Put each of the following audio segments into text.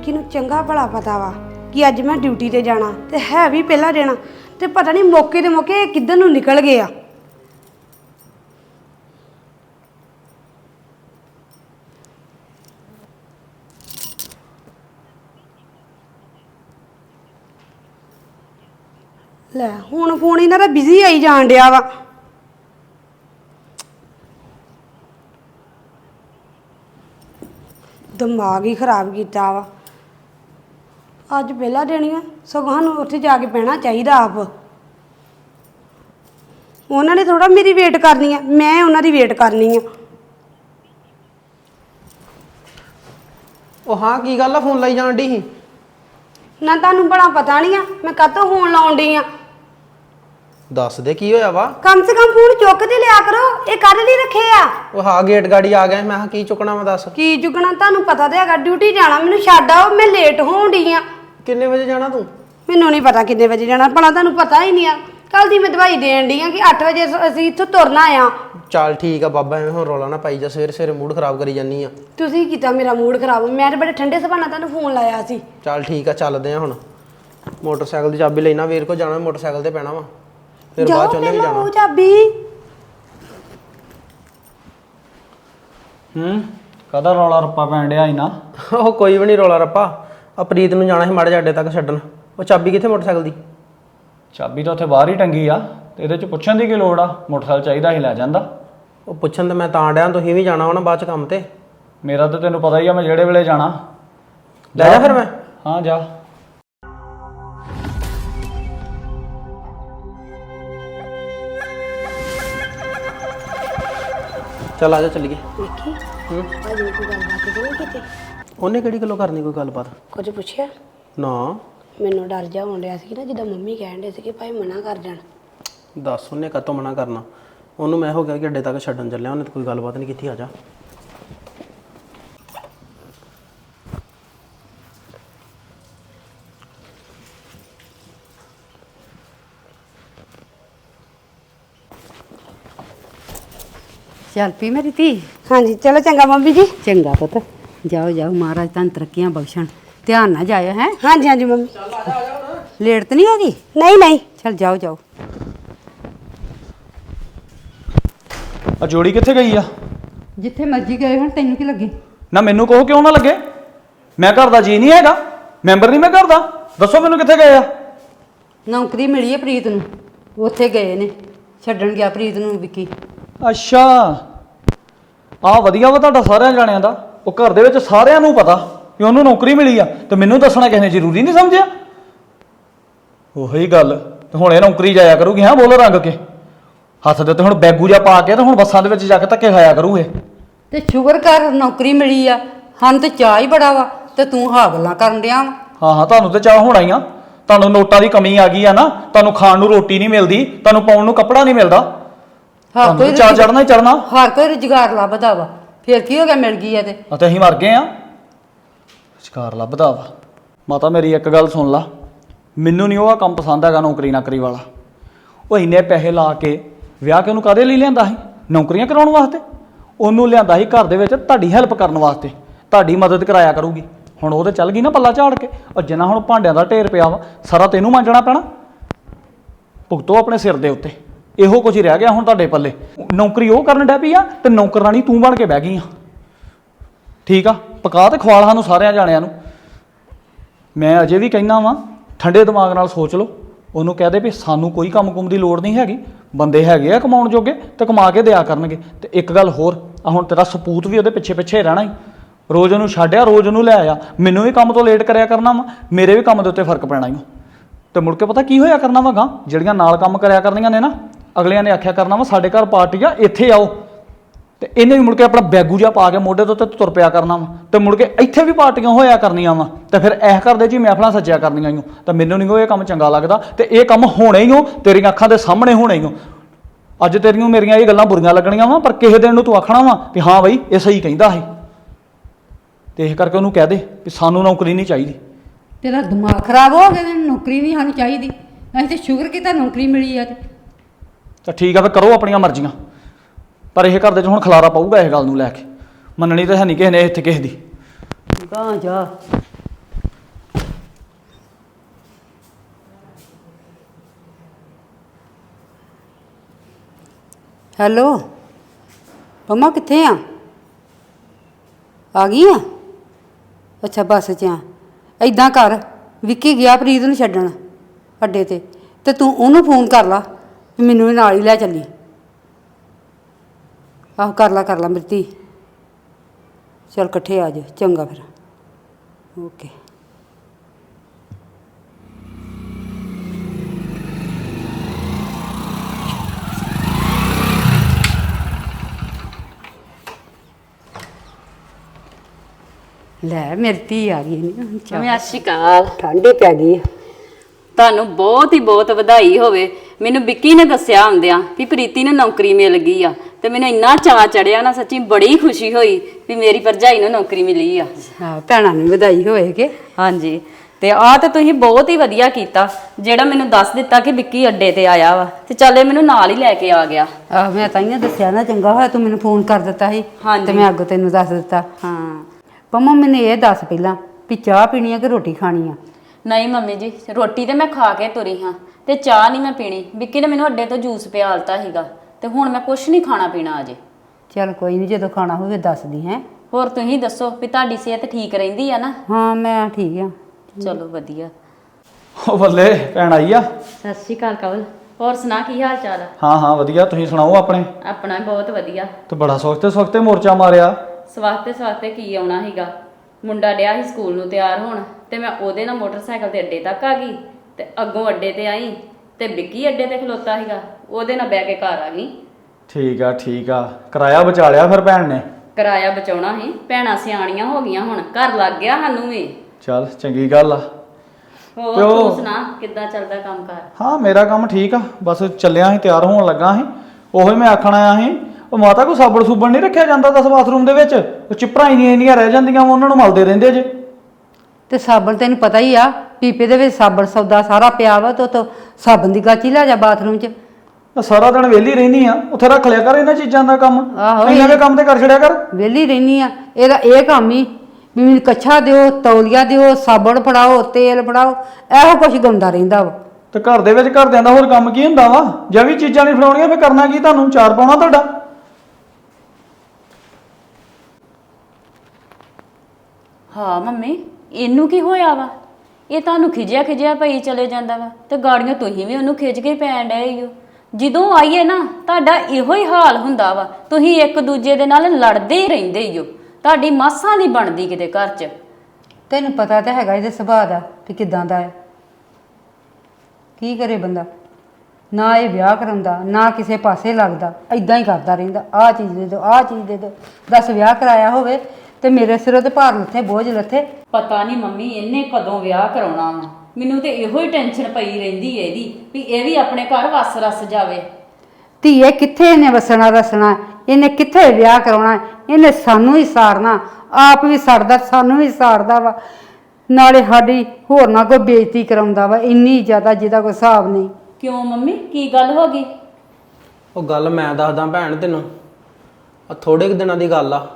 ਵਿੱਕੀ ਨੂੰ ਚੰਗਾ ਭਲਾ ਪਤਾ ਵਾ ਕਿ ਅੱਜ ਮੈਂ ਡਿਊਟੀ ਤੇ ਜਾਣਾ ਤੇ ਹੈ ਵੀ ਪਹਿਲਾ ਦੇਣਾ ਤੇ ਪਤਾ ਨਹੀਂ ਮੌਕੇ ਦੇ ਮੌਕੇ ਇਹ ਕਿੱਧਰ ਨੂੰ ਨਿਕਲ ਗਏ ਆ। ਲੈ, ਹੁਣ ਫੋਨ ਇਹਨਾਂ ਦਾ ਬਿਜ਼ੀ ਆਈ ਜਾਣ ਡਿਆ ਵਾ। ਦਿਮਾਗ ਹੀ ਖਰਾਬ ਕੀਤਾ ਵਾ। ਅੱਜ ਪਹਿਲਾ ਦੇਣੀ ਆ ਸਗੋਂ ਸਾਨੂੰ ਉੱਥੇ ਜਾ ਕੇ ਬਹਿਣਾ ਚਾਹੀਦਾ ਆਪ। ਉਹਨਾਂ ਨੇ ਥੋੜਾ ਮੇਰੀ ਵੇਟ ਕਰਨੀ ਆ ਮੈਂ ਉਹਨਾਂ ਦੀ ਵੇਟ ਕਰਨੀ ਆ। ਉਹ ਹਾਂ ਕੀ ਗੱਲ ਆ? ਫੋਨ ਲਾਈ ਜਾਣ ਦੀ ਸੀ? ਨਾ ਤੁਹਾਨੂੰ ਬੜਾ ਪਤਾ ਨਹੀਂ ਆ ਮੈਂ ਕਾਹਤੋਂ ਫੋਨ ਲਾਉਣ ਡਈ ਆ? ਦੱਸ ਦੇ ਕੀ ਹੋਇਆ ਵਾ? ਕਮ ਸੇ ਕਮ ਫੋਨ ਚੁੱਕ ਤੇ ਲਿਆ ਕਰੋ ਇਹ ਕਾਹਦੇ ਲਈ ਰੱਖੇ ਆ? ਉਹ ਹਾਂ ਗੇਟ ਗਾੜੀ ਆ ਗਿਆ ਮੈਂ ਕਿਹਾ ਕੀ ਚੁੱਕਣਾ ਵਾ ਦੱਸ? ਕੀ ਚੁੱਕਣਾ? ਤੁਹਾਨੂੰ ਪਤਾ ਤੇ ਹੈਗਾ ਡਿਊਟੀ ਜਾਣਾ ਮੈਨੂੰ ਛੱਡ ਆਓ ਮੈਂ ਲੇਟ ਹੋਣ ਡਈ ਆ। ਕਿੰਨੇ ਵਜੇ ਜਾਣਾ ਤੂੰ? ਮੈਨੂੰ ਨਹੀਂ ਪਤਾ ਕਿੰਨੇ ਵਜੇ ਜਾਣਾ ਭਲਾ ਤੁਹਾਨੂੰ ਪਤਾ ਹੀ ਨਹੀਂ ਆ। ਕੱਲ ਦੀ ਮੈਂ ਦਵਾਈ ਦੇਣ ਡਈ ਆ ਕਿ 8 ਵਜੇ ਅਸੀਂ ਇੱਥੋਂ ਤੁਰਨਾ ਆ। ਚੱਲ ਠੀਕ ਆ ਬਾਬਾ ਐਵੇਂ ਹੁਣ ਰੌਲਾ ਨਾ ਪਾਈ ਜਾ ਸਵੇਰੇ ਸਵੇਰੇ ਮੂਡ ਖਰਾਬ ਕਰੀ ਜਾਨੀ ਆ। ਤੁਸੀਂ ਕੀਤਾ ਮੇਰਾ ਮੂਡ ਖਰਾਬ ਮੈਂ ਤਾਂ ਬੜੇ ਠੰਡੇ ਸੁਭਾਅ ਨਾਲ ਤੁਹਾਨੂੰ ਫੋਨ ਲਾਇਆ ਸੀ। ਚੱਲ ਠੀਕ ਆ ਚੱਲਦੇ ਆ ਹੁਣ। ਮੋਟਰਸਾਈਕਲ ਦੀ ਚਾਬੀ ਲੈਣਾ ਵੀਰ ਕੋ ਜਾਣਾ ਮੋਟਰਸਾਈਕਲ ਤੇ ਪੈਣਾ ਵਾ। ਫਿਰ ਬਾਅਦ ਚ ਉਹਨੇ ਵੀ ਪਹਿਲਾਂ ਜਾਣਾ। ਉਹ ਚਾਬੀ। ਹੂੰ ਕਦਾ ਰੌਲਾ ਰੱਪਾ ਪੈਣ ਡਿਆ ਸੀ ਨਾ? ਉਹ ਕੋਈ ਵੀ ਨਹੀਂ ਰੌਲਾ ਰੱਪਾ। ਆ ਪ੍ਰੀਤ ਨੂੰ ਜਾਣਾ ਸੀ ਮਾੜੇ ਜਾਡੇ ਤੱਕ ਛੱਡਣ। ਉਹ ਚਾਬੀ ਕਿੱਥੇ ਮੋਟਰਸਾਈਕਲ ਦੀ? ਚਾਬੀ ਤਾਂ ਉੱਥੇ ਬਾਹਰ ਹੀ ਟੰਗੀ ਆ ਤੇ ਇਹਦੇ ਚ ਪੁੱਛਣ ਦੀ ਕੀ ਲੋੜ ਆ? ਮੋਟਰਸਾਈਕਲ ਚਾਹੀਦਾ ਸੀ ਲੈ ਜਾਂਦਾ। ਉਹ ਪੁੱਛਣ ਤੇ ਮੈਂ ਤਾਂ ਡਿਆ ਤੁਸੀਂ ਵੀ ਜਾਣਾ ਹੋਣਾ ਬਾਅਦ ਚ ਕੰਮ ਤੇ। ਮੇਰਾ ਤਾਂ ਤੈਨੂੰ ਪਤਾ ਹੀ ਆ ਮੈਂ ਜਿਹੜੇ ਵੇਲੇ ਜਾਣਾ। ਲੈ ਜਾ ਫਿਰ ਮੈਂ। ਹਾਂ ਜਾ। ਚੱਲ ਆ ਜਾ ਚੱਲੀਏ। ਦੇਖੀ। ਹੂੰ। ਅੱਜ ਕੋਈ ਗੱਲਬਾਤ ਨਹੀਂ ਕੀਤੀ ਉਹਨੇ ਕਿਹੜੀ ਗੱਲੋਂ ਕਰਨੀ ਕੋਈ ਗੱਲਬਾਤ? ਕੁਝ ਪੁੱਛਿਆ? ਨਾ। ਮੈਨੂੰ ਡਰ ਜਾ ਹੋਣ ਡਿਆ ਸੀ ਨਾ ਜਿੱਦਾਂ ਮੰਮੀ ਕਹਿਣ ਡੇ ਸੀ ਕਿ ਭਾਈ ਮਨਾ ਕਰ ਜਾਣ। ਦੱਸ ਉਹਨੇ ਕਦੋਂ ਮਨਾ ਕਰਨਾ? ਉਹਨੂੰ ਮੈਂ ਹੋ ਗਿਆ ਕਿ ਅੱਡੇ ਤੱਕ ਛੱਡਣ ਚੱਲਿਆ ਉਹਨੇ ਤਾਂ ਕੋਈ ਗੱਲਬਾਤ ਨਹੀਂ ਕੀਤੀ ਆ ਜਾ। ਚੱਲ ਪੀ ਮੇਰੀ ਧੀ। ਹਾਂਜੀ ਚਲੋ ਚੰਗਾ ਮੰਮੀ ਜੀ। ਚੰਗਾ ਪੁੱਤ। ਜਾਓ ਜਾਓ ਮਹਾਰਾਜ ਤੁਹਾਨੂੰ ਤਰੱਕੀਆਂ ਬਖਸ਼ਣ। ਧਿਆਨ ਨਾਲ ਜਾਇਓ ਹੈ? ਹਾਂਜੀ ਹਾਂਜੀ ਮੰਮੀ। ਲੇਟ ਤਾਂ ਨਹੀਂ ਹੋ ਗਈ? ਨਹੀਂ ਨਹੀਂ। ਚੱਲ ਜਾਓ ਜਾਓ। ਆ ਜੋੜੀ ਕਿੱਥੇ ਗਈ ਆ? ਜਿੱਥੇ ਮਰਜ਼ੀ ਗਏ ਹੁਣ ਤੈਨੂੰ ਕੀ ਲੱਗੇ? ਨਾ ਮੈਨੂੰ ਕਹੋ ਕਿਉਂ ਨਾ ਲੱਗੇ? ਮੈਂ ਘਰ ਦਾ ਜੀ ਨਹੀਂ ਹੈਗਾ। ਮੈਂਬਰ ਨਹੀਂ ਮੈਂ ਘਰ ਦਾ। ਦੱਸੋ ਮੈਨੂੰ ਕਿੱਥੇ ਗਏ ਆ? ਨੌਕਰੀ ਮਿਲੀ ਹੈ ਪ੍ਰੀਤ ਨੂੰ। ਉੱਥੇ ਗਏ ਨੇ। ਛੱਡਣ ਗਿਆ ਪ੍ਰੀਤ ਨੂੰ ਵਿੱਕੀ। ਅੱਛਾ। ਆ ਵਧੀਆ ਵਾ ਤੁਹਾਡਾ ਸਾਰਿਆਂ ਜਾਣਿਆਂ ਦਾ। ਉਹ ਘਰ ਦੇ ਵਿੱਚ ਸਾਰਿਆਂ ਨੂੰ ਪਤਾ ਕਿ ਉਹਨੂੰ ਨੌਕਰੀ ਮਿਲੀ ਆ ਤੇ ਮੈਨੂੰ ਦੱਸਣਾ ਕਿਸੇ ਨੇ ਜ਼ਰੂਰੀ ਨਹੀਂ ਸਮਝਿਆ। ਉਹੀ ਗੱਲ ਤੇ ਹੁਣ ਇਹ ਨੌਕਰੀ ਜਾਇਆ ਕਰੂਗੀ ਹਾਂ ਬੋਲ ਰੰਗ ਕੇ। ਹੱਥ ਦੇ ਉੱਤੇ ਹੁਣ ਬੈਗੂ ਜਿਹਾ ਪਾ ਕੇ ਤੇ ਹੁਣ ਬੱਸਾਂ ਦੇ ਵਿੱਚ ਜਾ ਕੇ ਧੱਕੇ ਖਾਇਆ ਕਰੂ ਇਹ। ਤੇ ਸ਼ੁਕਰ ਕਰ ਨੌਕਰੀ ਮਿਲੀ ਆ। ਹਨ ਤੇ ਚਾਹ ਹੀ ਬੜਾ ਵਾ ਤੇ ਤੂੰ ਹਾਂ ਗੱਲਾਂ ਕਰਨ ਡਿਆ ਵਾ। ਹਾਂ ਹਾਂ ਤੁਹਾਨੂੰ ਤੇ ਚਾਹ ਹੋਣਾ ਹੀ ਆ। ਤੁਹਾਨੂੰ ਨੋਟਾਂ ਦੀ ਕਮੀ ਆ ਗਈ ਆ ਨਾ ਤੁਹਾਨੂੰ ਖਾਣ ਨੂੰ ਰੋਟੀ ਨਹੀਂ ਮਿਲਦੀ ਤੁਹਾਨੂੰ ਪਾਉਣ ਨੂੰ ਕੱਪੜਾ ਨਹੀਂ ਮਿਲਦਾ। ਹਰ ਤੁਹਾਨੂੰ ਕੋਈ ਤੇ ਚਾਹ ਚੜਨਾ ਹੀ ਚੜਨਾ ਹਰ ਕੋਈ ਰੁਜ਼ਗਾਰ ਲੱਭਦਾ ਵਾ। ਫਿਰ ਕੀ ਹੋ ਗਿਆ ਮਿਲ ਗਈ ਆ ਤੇ? ਅਤੇ ਅਸੀਂ ਮਰ ਗਏ ਆ। ਸ਼ਿਕਾਰ ਲੱਭਦਾ ਵਾ। ਮਾਤਾ ਮੇਰੀ ਇੱਕ ਗੱਲ ਸੁਣ ਲਾ। ਮੈਨੂੰ ਨਹੀਂ ਉਹ ਆ ਕੰਮ ਪਸੰਦ ਹੈਗਾ ਨੌਕਰੀ ਨਾਕਰੀ ਵਾਲਾ। ਉਹ ਇੰਨੇ ਪੈਸੇ ਲਾ ਕੇ ਵਿਆਹ ਕੇ ਉਹਨੂੰ ਕਾਹਦੇ ਲਈ ਲਿਆਂਦਾ ਸੀ? ਨੌਕਰੀਆਂ ਕਰਾਉਣ ਵਾਸਤੇ? ਉਹਨੂੰ ਲਿਆਂਦਾ ਸੀ ਘਰ ਦੇ ਵਿੱਚ ਤੁਹਾਡੀ ਹੈਲਪ ਕਰਨ ਵਾਸਤੇ। ਤੁਹਾਡੀ ਮਦਦ ਕਰਾਇਆ ਕਰੂਗੀ। ਹੁਣ ਉਹ ਤੇ ਚੱਲ ਗਈ ਨਾ ਪੱਲਾ ਝਾੜ ਕੇ। ਉਹ ਜਿੰਨਾ ਹੁਣ ਭਾਂਡਿਆਂ ਦਾ ਢੇਰ ਪਿਆ ਵਾ, ਸਾਰਾ ਤੈਨੂੰ ਮਾਂਜਣਾ ਪੈਣਾ। ਭੁਗਤੋ ਆਪਣੇ ਸਿਰ ਦੇ ਉੱਤੇ। ਇਹੋ ਕੁਝ ਹੀ ਰਹਿ ਗਿਆ ਹੁਣ ਤੁਹਾਡੇ ਪੱਲੇ। ਨੌਕਰੀ ਉਹ ਕਰਨ ਡੈ ਪਈ ਆ ਤੇ ਨੌਕਰਾਨੀ ਤੂੰ ਬਣ ਕੇ ਬਹਿ ਗਈ ਆ। ਠੀਕ ਆ? ਪਕਾ ਤੇ ਖਵਾਲ ਸਾਨੂੰ ਸਾਰਿਆਂ ਜਾਣਿਆਂ ਨੂੰ। ਮੈਂ ਅਜੇ ਵੀ ਕਹਿਣਾ ਵਾਂ, ਠੰਡੇ ਦਿਮਾਗ ਨਾਲ ਸੋਚ ਲਓ। ਉਹਨੂੰ ਕਹਿ ਦੇ ਵੀ ਸਾਨੂੰ ਕੋਈ ਕੰਮ ਕੁਮ ਦੀ ਲੋੜ ਨਹੀਂ ਹੈਗੀ। ਬੰਦੇ ਹੈਗੇ ਆ ਕਮਾਉਣ ਜੋਗੇ ਤੇ ਕਮਾ ਕੇ ਦਿਆ ਕਰਨਗੇ। ਤੇ ਇੱਕ ਗੱਲ ਹੋਰ ਆ ਹੁਣ ਤੇਰਾ ਸਪੂਤ ਵੀ ਉਹਦੇ ਪਿੱਛੇ ਪਿੱਛੇ ਰਹਿਣਾ ਹੀ ਰੋਜ਼ ਉਹਨੂੰ ਛੱਡਿਆ, ਰੋਜ਼ ਉਹਨੂੰ ਲੈ ਆਇਆ। ਮੈਨੂੰ ਵੀ ਕੰਮ ਤੋਂ ਲੇਟ ਕਰਿਆ ਕਰਨਾ ਵਾ। ਮੇਰੇ ਵੀ ਕੰਮ ਦੇ ਉੱਤੇ ਫ਼ਰਕ ਪੈਣਾ ਹੀ ਤੇ ਮੁੜ ਕੇ ਪਤਾ ਕੀ ਹੋਇਆ ਕਰਨਾ ਵਾ ਗਾਂ? ਜਿਹੜੀਆਂ ਨਾਲ ਕੰਮ ਕਰਿਆ ਕਰਨੀਆਂ ਨੇ ਨਾ ਅਗਲਿਆਂ ਨੇ ਆਖਿਆ ਕਰਨਾ ਵਾ, ਸਾਡੇ ਘਰ ਪਾਰਟੀ ਆ, ਇੱਥੇ ਆਓ। ਤੇ ਇਹਨੇ ਵੀ ਮੁੜ ਕੇ ਆਪਣਾ ਬੈਗੂ ਜਿਹਾ ਪਾ ਕੇ ਮੋਢੇ ਤੋਂ ਤੇ ਤੁਰ ਪਿਆ ਕਰਨਾ ਵਾ। ਤੇ ਮੁੜ ਕੇ ਇੱਥੇ ਵੀ ਪਾਰਟੀਆਂ ਹੋਇਆ ਕਰਨੀਆਂ ਵਾ। ਤੇ ਫਿਰ ਇਹ ਕਰਦੇ ਜੀ ਮਹਿਫਲਾਂ ਸੱਜਿਆ ਕਰਨੀਆਂ ਈ ਤਾਂ ਮੈਨੂੰ ਨਹੀਂ ਉਹ ਇਹ ਕੰਮ ਚੰਗਾ ਲੱਗਦਾ। ਤੇ ਇਹ ਕੰਮ ਹੋਣੇ ਹੀ ਹੋ ਤੇਰੀਆਂ ਅੱਖਾਂ ਦੇ ਸਾਹਮਣੇ ਹੋਣੇ ਹੀ ਹੋ ਅੱਜ ਤੇਰੀਆਂ ਮੇਰੀਆਂ ਇਹ ਗੱਲਾਂ ਬੁਰੀਆਂ ਲੱਗਣੀਆਂ ਵਾ, ਪਰ ਕਿਸੇ ਦਿਨ ਨੂੰ ਤੂੰ ਆਖਣਾ ਵਾ ਕਿ ਹਾਂ ਬਈ, ਇਹ ਸਹੀ ਕਹਿੰਦਾ ਸੀ। ਤੇ ਇਹ ਕਰਕੇ ਉਹਨੂੰ ਕਹਿ ਦੇ ਕਿ ਸਾਨੂੰ ਨੌਕਰੀ ਨਹੀਂ ਚਾਹੀਦੀ। ਤੇਰਾ ਦਿਮਾਗ ਖਰਾਬ ਹੋ ਗਿਆ ਤੈਨੂੰ ਨੌਕਰੀ ਨਹੀਂ ਸਾਨੂੰ ਚਾਹੀਦੀ। ਅਸੀਂ ਤੇ ਸ਼ੁਕਰ ਕੀਤਾ ਨੌਕਰੀ ਮਿਲੀ ਆ ਤਾਂ ਠੀਕ ਆ, ਫਿਰ ਕਰੋ ਆਪਣੀਆਂ ਮਰਜ਼ੀਆਂ। ਪਰ ਇਹ ਘਰ ਦੇ ਚ ਹੁਣ ਖਲਾਰਾ ਪਾਊਗਾ ਇਹ ਗੱਲ ਨੂੰ ਲੈ ਕੇ। ਮੰਨਣੀ ਤਾਂ ਹੈ ਨਹੀਂ ਕਿਸੇ ਨੇ ਇੱਥੇ ਕਿਸੇ ਦੀ। ਗਾਂ ਜਾ। ਹੈਲੋ ਮੰਮਾ ਕਿੱਥੇ ਆ? ਆ ਗਈ ਆ? ਅੱਛਾ, ਬੱਸ 'ਚ ਆ। ਐਦਾਂ ਕਰ, ਵਿੱਕੀ ਗਿਆ ਪ੍ਰੀਤ ਨੂੰ ਛੱਡਣ, ਅੱਡੇ ਤੇ। ਤੇ ਤੂੰ ਉਹਨੂੰ ਫੋਨ ਕਰ ਲਾ। ਵੀ ਮੈਨੂੰ ਵੀ ਨਾਲ ਹੀ ਲੈ ਚੱਲੀ। ਆਹ ਕਰ ਲਾ ਕਰ ਲਾ ਮਿਰਤੀ ਚਲ ਇਕੱਠੇ ਆ ਜਾ ਚੰਗਾ ਫਿਰ। ਓਕੇ। ਲੈ ਮਿਰਤੀ ਆ ਗਈ। ਨੀ ਮੰਮੀ ਸਤਿ ਸ਼੍ਰੀ ਅਕਾਲ। ਠੰਡੀ ਪੈ ਗਈ ਆ। ਤੁਹਾਨੂੰ ਬਹੁਤ ਹੀ ਬਹੁਤ ਵਧਾਈ ਹੋਵੇ। ਮੈਨੂੰ ਵਿੱਕੀ ਨੇ ਦੱਸਿਆ ਹੁੰਦਿਆਂ ਵੀ ਪ੍ਰੀਤੀ ਨੂੰ ਨੌਕਰੀ ਮਿਲ ਗਈ ਆ ਤੇ ਮੈਨੂੰ ਇੰਨਾ ਚਾਅ ਚੜਿਆ ਨਾ ਸੱਚੀ ਬੜੀ ਖੁਸ਼ੀ ਹੋਈ ਵੀ ਮੇਰੀ ਭਰਜਾਈ ਨੂੰ ਨੌਕਰੀ ਮਿਲੀ ਆ। ਹਾਂ ਭੈਣਾਂ ਨੂੰ ਵਧਾਈ ਹੋਏ ਕਿ ਹਾਂਜੀ ਤੇ ਆ ਤੇ ਤੁਸੀਂ ਬਹੁਤ ਹੀ ਵਧੀਆ ਕੀਤਾ ਜਿਹੜਾ ਮੈਨੂੰ ਦੱਸ ਦਿੱਤਾ ਕਿ ਵਿੱਕੀ ਅੱਡੇ ਤੇ ਆਇਆ ਵਾ ਤੇ ਚੱਲ ਇਹ ਮੈਨੂੰ ਨਾਲ ਹੀ ਲੈ ਕੇ ਆ ਗਿਆ। ਆਹ ਮੈਂ ਤਾਂ ਹੀ ਦੱਸਿਆ ਨਾ ਚੰਗਾ ਹੋਇਆ ਤੂੰ ਮੈਨੂੰ ਫੋਨ ਕਰ ਦਿੱਤਾ ਸੀ ਹਾਂਜੀ। ਤੇ ਮੈਂ ਅੱਗੋਂ ਤੈਨੂੰ ਦੱਸ ਦਿੱਤਾ। ਹਾਂ। ਪੰਮਾ ਮੈਨੂੰ ਇਹ ਦੱਸ ਪਹਿਲਾਂ ਵੀ ਚਾਹ ਪੀਣੀ ਆ ਕਿ ਰੋਟੀ ਖਾਣੀ ਆ? ਨਹੀਂ ਮੰਮੀ ਜੀ ਰੋਟੀ ਤੇ ਮੈਂ ਖਾ ਕੇ ਤੁਰੀ ਹਾਂ ਤੇ ਚਾਹ ਨਹੀਂ ਮੈਂ ਪੀਣੀ। ਵਿੱਕੀ ਨੇ ਮੈਨੂੰ ਅੱਡੇ ਤੋਂ ਜੂਸ ਪਿਆਲਤਾ ਸੀਗਾ ਤੇ ਹੁਣ ਮੈਂ ਕੁਛ ਨਹੀਂ ਖਾਣਾ ਪੀਣਾ ਅਜੇ। ਚੱਲ ਕੋਈ ਨਹੀਂ ਜਦੋਂ ਖਾਣਾ ਹੋਵੇ ਦੱਸਦੀ ਹੈ। ਹੋਰ ਤੁਸੀਂ ਦੱਸੋ ਵੀ ਤੁਹਾਡੀ ਸਿਹਤ ਠੀਕ ਰਹਿੰਦੀ ਆ ਨਾ? ਹਾਂ ਮੈਂ ਠੀਕ ਆ। ਚਲੋ ਵਧੀਆ। ਉਹ ਬੱਲੇ ਭੈਣ ਆਈ ਆ? ਸਤਿ ਸ਼੍ਰੀ ਅਕਾਲ ਕਵਲ ਹੋਰ ਸੁਣਾ ਕੀ ਹਾਲ ਚਾਲ ਆ? ਹਾਂ ਹਾਂ ਵਧੀਆ ਤੁਸੀਂ ਸੁਣਾਓ ਆਪਣੇ? ਆਪਣਾ ਵੀ ਬਹੁਤ ਵਧੀਆ। ਤੇ ਬੜਾ ਸਵਖਤੇ ਸਵਖਤੇ ਮੋਰਚਾ ਮਾਰਿਆ। ਸਵਾਸਤੇ ਸਵਾਸਤੇ ਕੀ ਆਉਣਾ ਸੀਗਾ। ਮੁੰਡਾ ਡਿਆ ਸੀ ਸਕੂਲ ਨੂੰ ਤਿਆਰ ਹੋਣ। ਤੇ ਮੈਂ ਉਹਦੇ ਨਾਲ ਮੋਟਰਸਾਈਕਲ ਤੇ ਅੱਡੇ ਤੱਕ ਆ ਗਈ ਤੇ ਅੱਗੋਂ ਅੱਡੇ ਤੇ ਆਈ ਤੇ ਵਿੱਕੀ ਅੱਡੇ ਤੇ ਖਲੋਤਾ ਸੀਗਾ ਉਹਦੇ ਨਾਲ ਬਹਿ ਕੇ ਘਰ ਆ ਗਈ। ਠੀਕ ਆ ਠੀਕ ਆ। ਕਿਰਾਇਆ ਬਚਾ ਲਿਆ ਫਿਰ ਭੈਣ ਨੇ? ਕਿਰਾਇਆ ਬਚਾਉਣਾ ਸੀ ਭੈਣਾਂ ਸਿਆਣੀਆਂ ਹੋ ਗਈਆਂ ਹੁਣ ਘਰ ਲੱਗ ਗਿਆ ਸਾਨੂੰ ਵੀ। ਚੱਲ ਚੰਗੀ ਗੱਲ ਆ। ਹੋਰ ਤੇ ਉਹ- ਤੂੰ ਸੁਣਾ ਕਿੱਦਾਂ ਚੱਲਦਾ ਕੰਮ ਕਾਰ? ਹਾਂ ਮੇਰਾ ਕੰਮ ਠੀਕ ਆ ਬਸ ਚੱਲਿਆ ਸੀ ਤਿਆਰ ਹੋਣ ਲੱਗਾ ਸੀ। ਉਹੀ ਮੈਂ ਆਖਣ ਆਇਆ ਸੀ ਉਹ ਮਾਤਾ ਕੋ ਸਾਬਣ ਸੂਬਣ ਨਹੀਂ ਰੱਖਿਆ ਜਾਂਦਾ ਦਸ ਬਾਥਰੂਮ ਦੇ ਵਿੱਚ? ਉਹ ਚਿਪਰਾਂ ਇੰਨੀਆਂ ਇੰਨੀਆਂ ਰਹਿ ਜਾਂਦੀਆਂ ਵਾ, ਉਹਨਾਂ ਨੂੰ ਮਲਦੇ ਰਹਿੰਦੇ ਜੇ। ਤੇ ਸਾਬਣ ਤੈਨੂੰ ਪਤਾ ਹੀ ਆ ਪੀਪੇ ਦੇ ਵਿੱਚ ਸਾਬਣ ਸੌਦਾ ਸਾਰਾ ਪਿਆ ਵਾ ਤੋ ਤੋ ਸਾਬਣ ਦੀ ਗਾਚੀ ਲੈ ਜਾ ਬਾਥਰੂਮ 'ਚ। ਸਾਰਾ ਦਿਨ ਵਿਹਲੀ ਰਹਿੰਦੀ ਆ ਉੱਥੇ ਰੱਖ ਲਿਆ ਕਰ ਇਹਨਾਂ ਚੀਜ਼ਾਂ ਦਾ ਕੰਮ। ਆਹੋ, ਇਹਨਾਂ ਦੇ ਕੰਮ ਤੇ ਕਰ ਛੜਿਆ ਕਰ। ਵਿਹਲੀ ਰਹਿਨੀ ਆ ਇਹਦਾ ਇਹ ਕੰਮ ਹੀ ਵੀ ਮੈਨੂੰ ਕੱਛਾ ਦਿਓ ਤੌਲੀਆ ਦਿਓ ਸਾਬਣ ਫੜਾਓ ਤੇਲ ਫੜਾਓ ਇਹੋ ਕੁਝ ਗਾਉਂਦਾ ਰਹਿੰਦਾ ਵਾ। ਤੇ ਘਰ ਦੇ ਵਿੱਚ ਘਰਦਿਆਂ ਦਾ ਹੋਰ ਕੰਮ ਕੀ ਹੁੰਦਾ ਵਾ? ਜੇ ਵੀ ਚੀਜ਼ਾਂ ਨਹੀਂ ਫੜਾਉਣੀਆਂ ਫਿਰ ਕਰਨਾ ਕੀ ਤੁਹਾਨੂੰ? ਚਾਰ ਪਾਉਣਾ ਤੁਹਾਡਾ? ਹਾਂ ਮੰਮੀ। ਇਹਨੂੰ ਕੀ ਹੋਇਆ ਵਾ? ਇਹ ਤੁਹਾਨੂੰ ਖਿਜਿਆ ਖਿਜਿਆ ਪਈ ਚਲੇ ਜਾਂਦਾ ਵਾ ਤੇ ਗਾੜੀਆਂ ਤੁਸੀਂ ਵੀ ਉਹਨੂੰ ਖਿੱਚ ਕੇ ਪੈਣ ਡਏ ਹੋ ਜਦੋਂ ਆਈਏ ਨਾ, ਤੁਹਾਡਾ ਇਹੋ ਹੀ ਹਾਲ ਹੁੰਦਾ ਵਾ। ਤੁਸੀਂ ਇੱਕ ਦੂਜੇ ਦੇ ਨਾਲ ਲੜਦੇ ਹੀ ਰਹਿੰਦੇ ਹੋ ਤੁਹਾਡੀ ਮਾਸਾਂ ਨਹੀਂ ਬਣਦੀ ਕਿਤੇ ਘਰ 'ਚ। ਤੈਨੂੰ ਪਤਾ ਤਾਂ ਹੈਗਾ ਇਹਦੇ ਸੁਭਾਅ ਦਾ ਕਿ ਕਿਦਾਂ ਦਾ ਹੈ। ਕੀ ਕਰੇ ਬੰਦਾ? ਨਾ ਇਹ ਵਿਆਹ ਕਰਾਉਂਦਾ, ਨਾ ਕਿਸੇ ਪਾਸੇ ਲੱਗਦਾ। ਐਦਾਂ ਹੀ ਕਰਦਾ ਰਹਿੰਦਾ। ਆਹ ਚੀਜ਼ ਦੇ ਦਿਓ, ਆਹ ਚੀਜ਼ ਦੇ ਦਿਓ। ਦੱਸ ਵਿਆਹ ਕਰਾਇਆ ਹੋਵੇ ਤੇ ਮੇਰੇ ਸਿਰੋਂ ਤੇ ਭਾਰ ਲੱਥੇ ਬੋਝ ਲੱਥੇ। ਪਤਾ ਨਹੀਂ ਮੰਮੀ ਇਹਨੇ ਕਦੋਂ ਵਿਆਹ ਕਰਾਉਣਾ ਵਾ। ਮੈਨੂੰ ਤੇ ਇਹੋ ਹੀ ਟੈਨਸ਼ਨ ਪਈ ਰਹਿੰਦੀ ਏ ਇਹਦੀ ਵੀ ਇਹ ਵੀ ਆਪਣੇ ਘਰ ਵਸ ਰਸ ਜਾਵੇ। ਧੀਏ ਕਿੱਥੇ ਇਹਨੇ ਵਸਣਾ ਰਸਣਾ? ਇਹਨੇ ਕਿੱਥੇ ਵਿਆਹ ਕਰਾਉਣਾ? ਇਹਨੇ ਸਾਨੂੰ ਹੀ ਸਾਰਨਾ। ਆਪ ਵੀ ਸੜਦਾ ਸਾਨੂੰ ਵੀ ਸਾੜਦਾ ਵਾ। ਨਾਲੇ ਸਾਡੀ ਹੋਰ ਨਾ ਕੋਈ ਬੇਇੱਜ਼ਤੀ ਕਰਾਉਂਦਾ ਵਾ ਇੰਨੀ ਜ਼ਿਆਦਾ ਜਿਹਦਾ ਕੋਈ ਹਿਸਾਬ ਨਹੀਂ। ਕਿਉਂ ਮੰਮੀ? ਕੀ ਗੱਲ ਹੋ ਗਈ? ਉਹ ਗੱਲ ਮੈਂ ਦੱਸਦਾ ਭੈਣ ਤੈਨੂੰ। ਆ ਥੋੜੇ ਕੁ ਦਿਨਾਂ ਦੀ ਗੱਲ ਆ।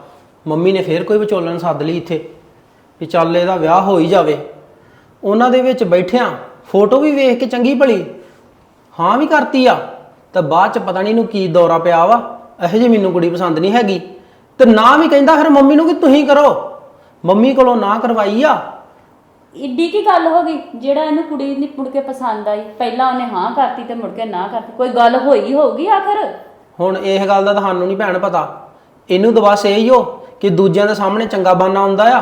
ਮੰਮੀ ਨੇ ਫੇਰ ਕੋਈ ਵਿਚੋਲਣ ਸੱਦ ਲਈ ਇੱਥੇ ਵੀ ਚੱਲ ਇਹਦਾ ਵਿਆਹ ਹੋ ਹੀ ਜਾਵੇ। ਉਹਨਾਂ ਦੇ ਵਿੱਚ ਬੈਠਿਆਂ ਫੋਟੋ ਵੀ ਵੇਖ ਕੇ ਚੰਗੀ ਭਲੀ ਹਾਂ ਵੀ ਕਰਤੀ ਆ ਤਾਂ ਬਾਅਦ ਚ ਪਤਾ ਨਹੀਂ ਇਹਨੂੰ ਕੀ ਦੌਰਾ ਪਿਆ ਵਾ ਇਹੋ ਜਿਹੀ ਮੈਨੂੰ ਕੁੜੀ ਪਸੰਦ ਨਹੀਂ ਹੈਗੀ। ਤੇ ਨਾ ਵੀ ਕਹਿੰਦਾ ਫਿਰ ਮੰਮੀ ਨੂੰ ਕਿ ਤੁਸੀਂ ਕਰੋ ਮੰਮੀ ਕੋਲੋਂ ਨਾ ਕਰਵਾਈ ਆ। ਇੱਡੀ ਕੀ ਗੱਲ ਹੋ ਗਈ? ਜਿਹੜਾ ਇਹਨੂੰ ਕੁੜੀ ਨਹੀਂ ਮੁੜ ਕੇ ਪਸੰਦ ਆਈ ਪਹਿਲਾਂ ਉਹਨੇ ਹਾਂ ਕਰਤੀ ਤੇ ਮੁੜ ਕੇ ਨਾ ਕਰਤੀ ਕੋਈ ਗੱਲ ਹੋਈ ਹੋਊਗੀ ਆਖਰ? ਹੁਣ ਇਹ ਗੱਲ ਦਾ ਤੁਹਾਨੂੰ ਨਹੀਂ ਭੈਣ ਪਤਾ ਇਹਨੂੰ ਤਾਂ ਬਸ ਇਹੀ ਹੋ ਕਿ ਦੂਜਿਆਂ ਦੇ ਸਾਹਮਣੇ ਚੰਗਾ ਬਾਨਾ ਹੁੰਦਾ ਆ